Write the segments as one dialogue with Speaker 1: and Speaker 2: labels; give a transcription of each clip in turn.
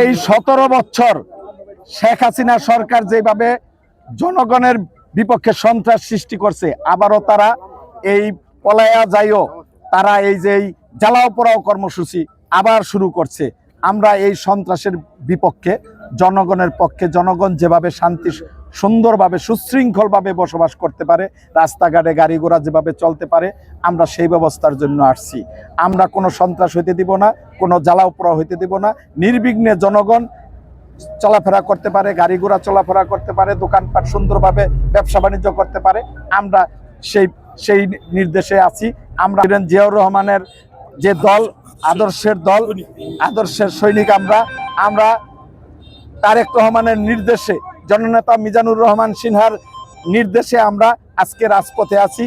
Speaker 1: এই সতেরো বছর শেখ হাসিনা সরকার যেভাবে জনগণের বিপক্ষে সন্ত্রাস সৃষ্টি করছে, আবারও তারা এই পলায়া যাইও, তারা এই যে জ্বালাও পোড়াও কর্মসূচি আবার শুরু করছে। আমরা এই সন্ত্রাসের বিপক্ষে, জনগণের পক্ষে, জনগণ যেভাবে শান্তি সুন্দরভাবে, সুশৃঙ্খলভাবে বসবাস করতে পারে, রাস্তাঘাটে গাড়ি ঘোড়া যেভাবে চলতে পারে, আমরা সেই ব্যবস্থার জন্য আসছি। আমরা কোনো সন্ত্রাস হইতে দিব না, কোনো জ্বালাও পোড়া হইতে দিব না। নির্বিঘ্নে জনগণ চলাফেরা করতে পারে গাড়ি ঘোড়া চলাফেরা করতে পারে, দোকানপাট সুন্দরভাবে ব্যবসা বাণিজ্য করতে পারে। আমরা সেই সেই নির্দেশে আছি। আমরা জিয়াউর রহমানের যে দল, আদর্শের দল, আদর্শের সৈনিক আমরা। আমরা তারেক রহমানের নির্দেশে জননেতা মিজানুর রহমান সিনহার নির্দেশে আমরা আজকে রাজপথে আছি।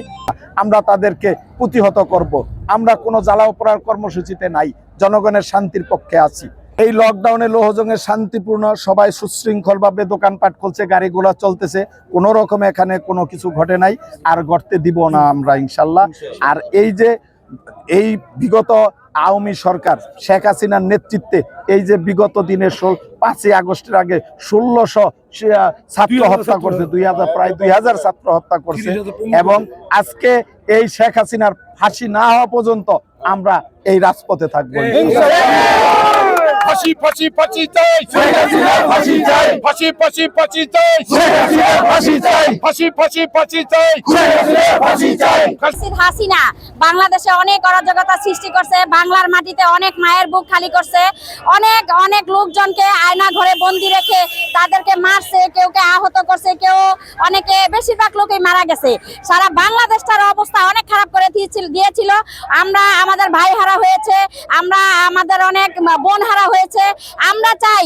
Speaker 1: আমরা তাদেরকে প্রতিহত করব। আমরা কোনো জ্বালাও পড়ার কর্মসূচিতে নাই। জনগণের শান্তির পক্ষে আছি। এই লকডাউনে লোহজঙ্গে শান্তিপূর্ণ সবাই সুশৃঙ্খলভাবে দোকানপাট খুলছে গাড়ি ঘোড়া চলতেছে। কোনো রকম এখানে কোনো কিছু ঘটে নাই। আর ঘটতে দিব না আমরা ইনশাল্লাহ। আর এই যে এই বিগত আওয়ামী সরকার শেখ হাসিনার নেতৃত্বে এই যে বিগত দিনের পাঁচই আগস্টের আগে ষোলোশো ছাত্র হত্যা করছে দুই হাজার প্রায় দুই হাজার ছাত্র হত্যা করছে এবং আজকে এই শেখ হাসিনার ফাঁসি না হওয়া পর্যন্ত আমরা এই রাজপথে থাকব।
Speaker 2: ফাঁসি ফাঁসি ফাঁসি চাই।
Speaker 1: ফাঁসি চাই।
Speaker 2: ফাঁসি ফাঁসি ফাঁসি চাই।
Speaker 1: ফাঁসি চাই।
Speaker 2: ফাঁসি ফাঁসি ফাঁসি চাই।
Speaker 1: ফাঁসি চাই।
Speaker 3: হাসিদ হাসিনা বাংলাদেশে অনেক অরাজকতা সৃষ্টি করছে বাংলার মাটিতে অনেক মায়ের বুক খালি করছে। অনেক অনেক লোকজনকে আয়না ঘরে বন্দি রেখে তাদেরকে মারছে কেউ কে আহত করছে কেউ অনেকে বেশিরভাগ লোকই মারা গেছে। সারা বাংলাদেশটার অবস্থা অনেক খারাপ করে দিয়েছিল দিয়েছিল। আমরা আমাদের ভাই হারা হয়েছে আমরা আমাদের অনেক বোন হারা হয়েছে। আমরা চাই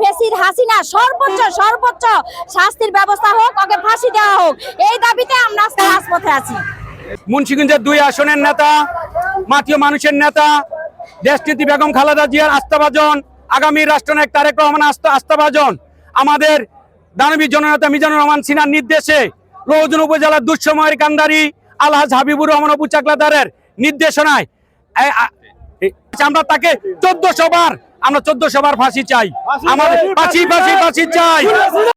Speaker 3: ফেসির হাসিনা সর্বোচ্চ সর্বোচ্চ শাস্তির ব্যবস্থা হোক, ওকে ফাঁসি দেওয়া হোক। এই দাবিতে আমরা আজকে রাজপথে আছি।
Speaker 4: মুন্সিগঞ্জের দুই আসনের নেতা মাতীয় মানুষের নেতা দেশনীতি বেগম খালেদা জিয়ার আস্থাভাজন, আগামী রাষ্ট্রনায়ক তারেক রহমান আস্থা আস্থাভাজন। আমাদের দানবী জননেতা মিজানুর রহমান সিনার নির্দেশে রৌজন উপজেলার দুঃসময়ের কান্দারি আলহাজ হাবিবুর রহমান অবু চাকলাদারের নির্দেশনায় আমরা তাকে চোদ্দশো বার আমরা চোদ্দ সবার ফাঁসি চাই। আমাদের ফাঁসি ফাঁসি ফাঁসি চাই।